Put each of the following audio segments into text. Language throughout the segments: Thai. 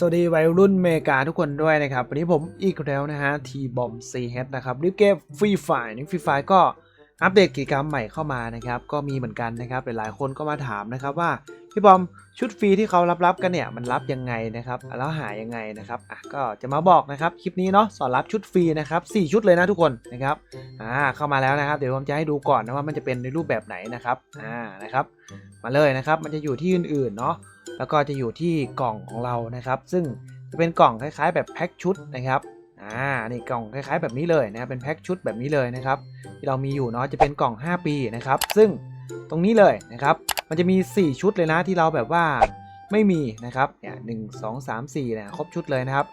สวัสดีวัยรุ่นเมกาทุกคนด้วยนะครับ วันนี้ผมอีกแล้วนะฮะทีบอมซีเฮดนะครับรีบเกมฟรีไฟนี่ฟรีไฟก็อัปเดตกิจกรรมใหม่เข้ามานะครับ ก็มีเหมือนกันนะครับหลายๆคนก็มาถามนะครับว่าพี่บอมชุดฟรีที่เขารับรับๆกันเนี่ยมันรับยังไงนะครับแล้วหายังไงนะครับอะก็จะมาบอกนะครับคลิปนี้เนาะสอนรับชุดฟรีนะครับ4ชุดเลยนะทุกคนนะครับอ่าเข้ามาแล้วนะครับ เดี๋ยวผมจะให้ดูก่อนนะว่ามันจะเป็นในรูปแบบไหนนะครับอ่านะครับ มาเลยนะครับมันจะอยู่ที่อื่นๆเนาะ แล้วก็จะอยู่ที่กล่องของเรานะครับ ซึ่งจะเป็นกล่องคล้ายๆ แบบแพ็คชุดนะครับอ่านี่กล่องคล้ายๆ แบบนี้เลยนะเป็นแพ็คชุดแบบนี้เลยนะครับที่เรามีอยู่เนาะจะเป็นกล่อง 5 ปีนะครับ ซึ่งตรงนี้เลยนะครับ มันจะมี 4 ชุดเลยนะที่เราแบบว่าไม่มีนะครับเนี่ยหนึ่งสองสามสี่เนี่ยครบชุดเลยนะครับ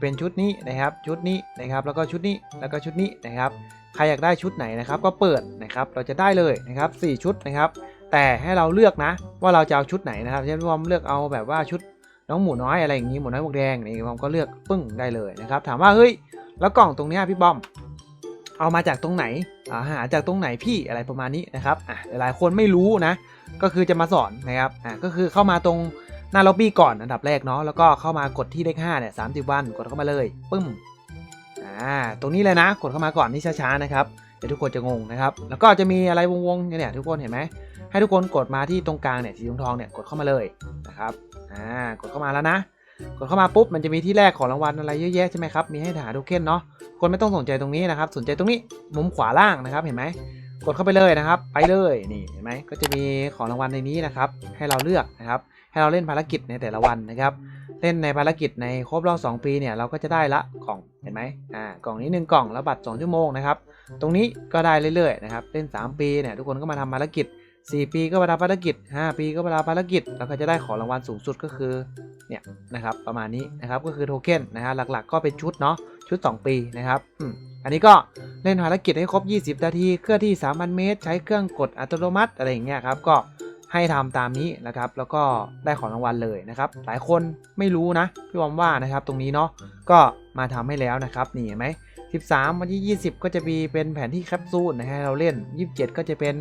เป็นชุดนี้นะครับชุดนี้นะครับแล้วก็ชุดนี้แล้วก็ชุดนี้นะครับ ใครอยากได้ชุดไหนนะครับ ก็เปิดนะครับเราจะได้เลยนะครับ 4 ชุดนะครับ แต่ให้เราเลือกนะ ว่าเราจะเอาชุดไหนนะครับเช่นพี่บอมเลือกเอาแบบว่าชุดน้องหมูน้อยอะไรอย่างนี้หมูน้อยหมวกแดงนี่พี่บอมก็เลือกปึ้งได้เลยนะครับถามว่าเฮ้ยแล้วกล่องตรงนี้พี่บอมเอามาจากตรงไหนอ่าหาจากตรงไหนพี่อะไรประมาณนี้นะครับอะหลายคนไม่รู้นะ ก็คือจะมาสอนนะครับอะก็คือเข้ามาตรงหน้าล็อบบี้ก่อนอันดับแรกเนาะแล้วก็เข้ามากดที่เลข5เนี่ยสามสิบวันกดเข้ามาเลยปึ้มอ่าตรงนี้เลยนะ กดเข้ามาก่อนนี่ช้าๆนะครับเดี๋ยวทุกคนจะงงนะครับ แล้วก็จะมีอะไรวงๆเนี่ยทุกคนเห็นไหม ให้ทุกคนกดมาที่ตรงกลางเนี่ยสีทองๆเนี่ยกดเข้ามาเลยนะครับอ่ากดเข้ามาแล้วนะ กดเข้ามาปุ๊บมันจะมีที่แรกของรางวัลอะไรเยอะแยะใช่ไหมครับมีให้หาโทเค็นเนาะคนไม่ต้องสนใจตรงนี้นะครับ สนใจตรงนี้มุมขวาล่างนะครับเห็นไหมกดเข้าไปเลยนะครับ ไปเลยนี่เห็นไหมก็จะมีของรางวัลในนี้นะครับ ให้เราเลือกนะครับ ให้เราเล่นภารกิจในแต่ละวันนะครับ เล่นในภารกิจในครบรอบ2ปีเนี่ยเราก็จะได้ละกล่องเห็นไหมอ่ากล่องนี้ 1 กล่องแล้วบัตร2ชั่วโมงนะครับ ตรงนี้ก็ได้เรื่อยๆนะครับ เล่น 3 ปีเนี่ยทุกคนก็มาทำภารกิจ 4 ปีก็มาทำภารกิจ 5 ปีก็มาทำภารกิจ แล้วก็จะได้ของรางวัลสูงสุดก็คือ เนี่ยนะครับประมาณนี้นะครับก็คือโทเค็นนะฮะหลักๆ ก็เป็นชุดเนาะชุด 2 ปีนะครับอันนี้ก็เล่นภารกิจให้ครบ 20 นาที เคลื่อนที่ 3,000 เมตร ใช้เครื่องกดอัตโนมัติอะไรอย่างเงี้ยครับก็ให้ทำตามนี้นะครับ แล้วก็ได้ของรางวัลเลยนะครับ หลายคนไม่รู้นะพี่วอมว่านะครับตรงนี้เนาะก็มาทำให้แล้วนะครับนี่เห็นไหม13 วันที่ 20 ก็จะมีเป็นแผนที่แคปซูลนะให้เราเล่น 27 ก็จะเป็น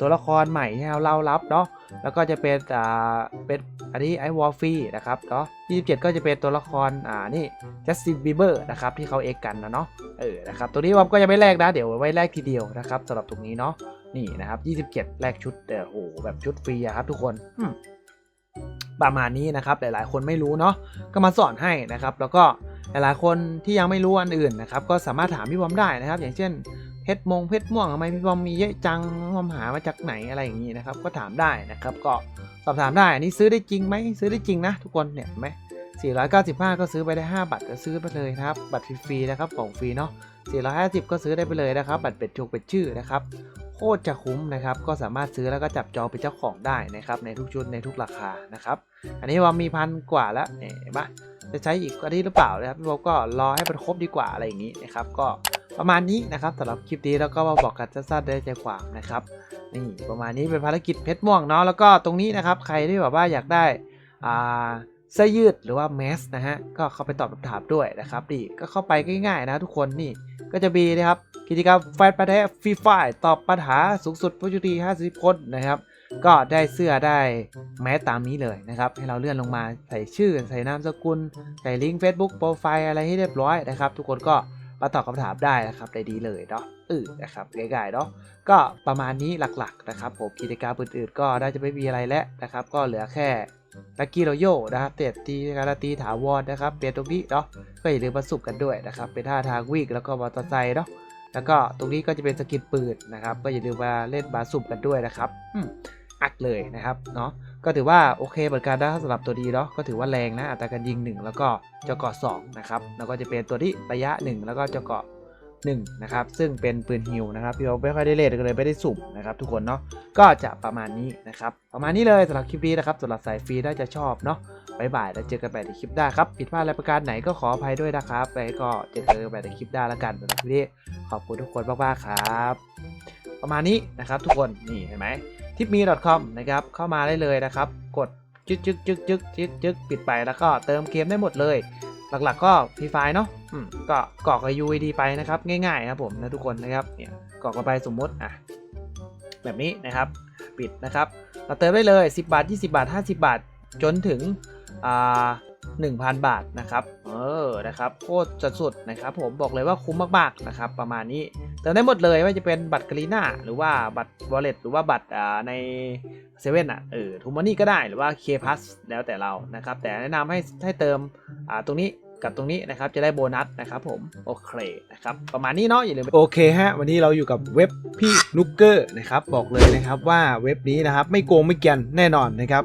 ตัวละครใหม่ให้เราเล่ารับเนาะแล้วก็จะเป็นอ่าเป็นอันนี้ไอวอลฟี่นะครับเนาะ27 ก็จะเป็นตัวละครอ่านี่จัสตินบีเบอร์นะครับที่เขาเอกกันนะเนาะเออนะครับตัวนี้วอมก็จะไม่แลกนะเดี๋ยวไว้แลกทีเดียวนะครับสำหรับตรงนี้เนาะนี่นะครับ27 แลกชุดเออโอ้โหแบบชุดฟรีอะครับทุกคนอืมประมาณนี้นะครับหลายๆ คนไม่รู้เนาะก็มาสอนให้นะครับ แล้วก็หลายๆคนที่ยังไม่รู้อันอื่นนะครับก็สามารถถามพี่บอมได้นะครับ อย่างเช่น เพชรมงเพชรม่วงทำไมพี่บอมมีเยอะจังพี่บอมหามาจากไหนอะไรอย่างนี้นะครับ ก็ถามได้นะครับ ก็สอบถามได้อันนี้ซื้อได้จริงไหมซื้อได้จริงนะ ทุกคนเนี่ยเห็นไหม495 ก็ซื้อไปได้ 5 บัตรก็ซื้อไปเลยนะครับ บัตรฟรีนะครับของฟรีเนาะ450 ก็ซื้อได้ไปเลยนะครับ บัตรเป็ดชงเป็ดชื่อนะครับโคตรจะคุ้มนะครับ ก็สามารถซื้อแล้วก็จับจองเป็นเจ้าของได้นะครับในทุกชุดในทุกราคานะครับ อันนี้ว่ามีพันกว่าแล้วเนี่ยเห็นปะจะใช้อีกก็ได้หรือเปล่านะครับพี่บอกก็รอให้มันครบดีกว่าอะไรอย่างนี้นะครับ ก็ ประมาณนี้นะครับสำหรับคลิปนี้แล้วก็มาบอกกันสั้นๆได้ใจความนะครับนี่ประมาณนี้เป็นภารกิจเพชรม่วงเนาะแล้วก็ตรงนี้นะครับใครที่แบบว่าอยากได้อ่าเสื้อยืดหรือว่าแมสนะฮะก็เข้าไปตอบคำถามด้วยนะครับนี่ก็เข้าไปง่ายๆนะทุกคนนี่ก็จะมีนะครับกิจกรรมแฟนประเทศฟรีไฟตอบปัญหาสูงสุดผู้โชคดี50คนนะครับก็ได้เสื้อได้แมสตามนี้เลยนะครับให้เราเลื่อนลงมาใส่ชื่อใส่นามสกุล ใส่ลิงก์ Facebook โปรไฟล์อะไรให้เรียบร้อยนะครับ ทุกคนก็ มาตอบคำถามได้นะครับได้ดีเลยเนาะเออนะครับง่ายๆเนาะก็ประมาณนี้หลักๆนะครับผมกิจกรรมอื่นๆ ก็น่าจะไม่มีอะไรแล้วนะครับ ก็เหลือแค่ลักกี้โรโยนะครับเตะตีการตีถาวรนะครับเปลี่ยนตรงนี้เนาะก็อย่าลืมมาสุกกันด้วยนะครับเป็นท่าทางวิ่งแล้วก็มอเตอร์ไซค์เนาะแล้วก็ตรงนี้ก็จะเป็นสกินปืนนะครับ ก็อย่าลืมมาเล่นบาสุบกันด้วยนะครับอัดเลยนะครับเนาะ ก็ถือว่าโอเคเหมือนกันนะสำหรับตัวดีเนาะก็ถือว่าแรงนะอัตราการยิง 1 แล้วก็เจาะเกาะ2นะครับแล้วก็จะเป็นตัวที่ระยะ 1 แล้วก็เจาะเกาะ1นะครับซึ่งเป็นปืนฮิวนะครับพี่เราไม่ค่อยได้เล่นก็เลยไม่ได้สุ่มนะครับทุกคนเนาะก็จะประมาณนี้นะครับประมาณนี้เลยสำหรับคลิปนี้นะครับสำหรับสายฟรีน่าจะชอบเนาะบายบายแล้วเจอกันใหม่ในคลิปหน้าครับผิดพลาดอะไรประการไหนก็ขออภัยด้วยนะครับแล้วก็เจอกันใหม่ในคลิปหน้าแล้วกันสำหรับคลิปนี้ขอบคุณทุกคนมากๆครับ ประมาณนี้นะครับทุกคนนี่เห็นไหม ทิปมี .com นะครับเข้ามาได้เลยนะครับ กดจึกจึกจึกจึกจึกจึกปิดไปแล้วก็เติมเกมได้หมดเลย หลักๆก็ฟรีไฟเนาะอืมก็กรอกกับ UID ไปนะครับง่ายๆนะครับผมนะทุกคนนะครับเนี่ยกรอกเข้าไปสมมติอะแบบนี้นะครับปิดนะครับเราเติมได้เลย 10 บาท 20 บาท 50 บาท จนถึงอ่า 1,000 บาทนะครับ เออ นะครับ โคตรจะสุดนะครับ ผมบอกเลยว่าคุ้มมากๆนะครับ ประมาณนี้เติมได้หมดเลยไม่ว่าจะเป็นบัตรกรีน่าหรือว่าบัตรวอลเล็ตหรือว่าบัตรอ่าในเซเว่นอะ เออทูมานี่ก็ได้หรือว่าเคพัสแล้วแต่เรานะครับ แต่แนะนำให้ให้เติมอ่าตรงนี้กับตรงนี้นะครับจะได้โบนัสนะครับผมโอเคนะครับประมาณนี้เนาะอย่าลืมโอเคฮะวันนี้เราอยู่กับเว็บพี่นุกเกอร์นะครับบอกเลยนะครับว่าเว็บนี้นะครับไม่โกงไม่เกียนแน่นอนนะครับ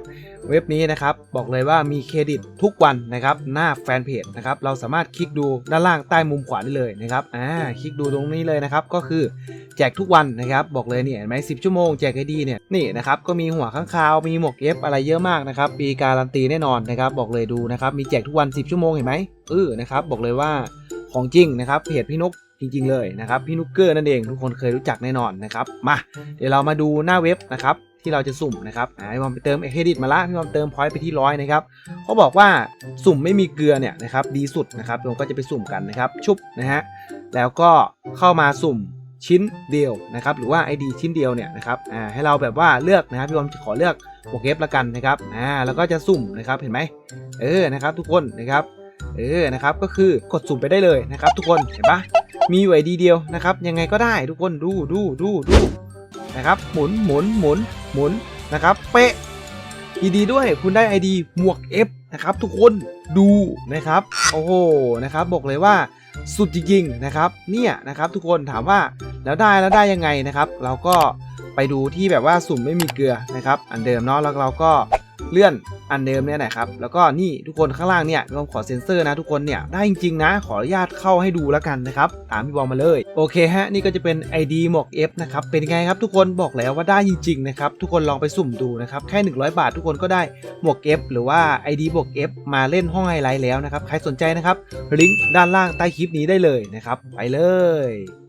เว็บนี้นะครับบอกเลยว่ามีเครดิตทุกวันนะครับหน้าแฟนเพจนะครับเราสามารถคลิกดูด้านล่างใต้มุมขวาได้เลยนะครับอ่าคลิกดูตรงนี้เลยนะครับก็คือแจกทุกวันนะครับบอกเลยเนี่ยเห็นไหมสิชั่วโมงแจกไอดีเนี่ยนี่นะครับก็มีหัวข้างคาวมีหมวกเอฟอะไรเยอะมากนะครับปีการันตีแน่นอนนะครับบอกเลยดูนะครับมีแจกทุกวัน 10 ชั่วโมงเห็นไหมเออนะครับบอกเลยว่าของจริงนะครับเพจพี่นก จริง ๆ เลยนะครับพี่นุกเกอร์นั่นเองทุกคนเคยรู้จักแน่นอนนะครับมาเดี๋ยวเรามาดูหน้าเว็บนะครับที่เราจะสุ่มนะครับพี่บอมไปเติมเครดิตมาละพี่บอมเติมพอยต์ไปที่ร้อยนะครับเขาบอกว่าสุ่มไม่มีเกลือเนี่ยนะครับดีสุดนะครับเราก็จะไปสุ่มกันนะครับชุบนะฮะแล้วก็เข้ามาสุ่มชิ้นเดียวนะครับหรือว่า ID ชิ้นเดียวเนี่ยนะครับอ่าให้เราแบบว่าเลือกนะครับพี่บอมจะขอเลือกโปรเกฟละกันนะครับอ่าแล้วก็จะสุ่มนะครับเห็นไหมเออนะครับทุกคนนะครับเออนะครับก็คือกดสุ่มไปได้เลยนะครับทุกคนเห็นปะ มีอยู่ ID เดียวนะครับ ยังไงก็ได้ทุกคนดูดูดูดูนะครับ หมุนหมุนหมุนหมุนนะครับเป๊ะยินดีด้วยคุณได้ ID หมวก F นะครับทุกคนดูนะครับโอ้โหนะครับบอกเลยว่าสุดจริงๆนะครับเนี่ยนะครับทุกคนถามว่าแล้วได้แล้วได้ยังไงนะครับ เราก็ไปดูที่แบบว่าสุ่มไม่มีเกลือนะครับ อันเดิมเนาะแล้วเราก็ เลื่อนอันเดิมเนี่ยนะครับ แล้วก็นี่ทุกคนข้างล่างเนี่ยพี่บอมขอเซ็นเซอร์นะทุกคนเนี่ยได้จริงๆนะ ขออนุญาตเข้าให้ดูแล้วกันนะครับ ตามพี่บอมมาเลย โอเคฮะ นี่ก็จะเป็น ID หมวก F นะครับเป็นไงครับทุกคนบอกแล้วว่าได้จริงๆนะครับทุกคนลองไปสุ่มดูนะครับแค่ 100 บาททุกคนก็ได้หมวก F หรือว่า ID บวก F มาเล่นห้องไฮไลท์แล้วนะครับใครสนใจนะครับลิงก์ด้านล่างใต้คลิปนี้ได้เลยนะครับไปเลย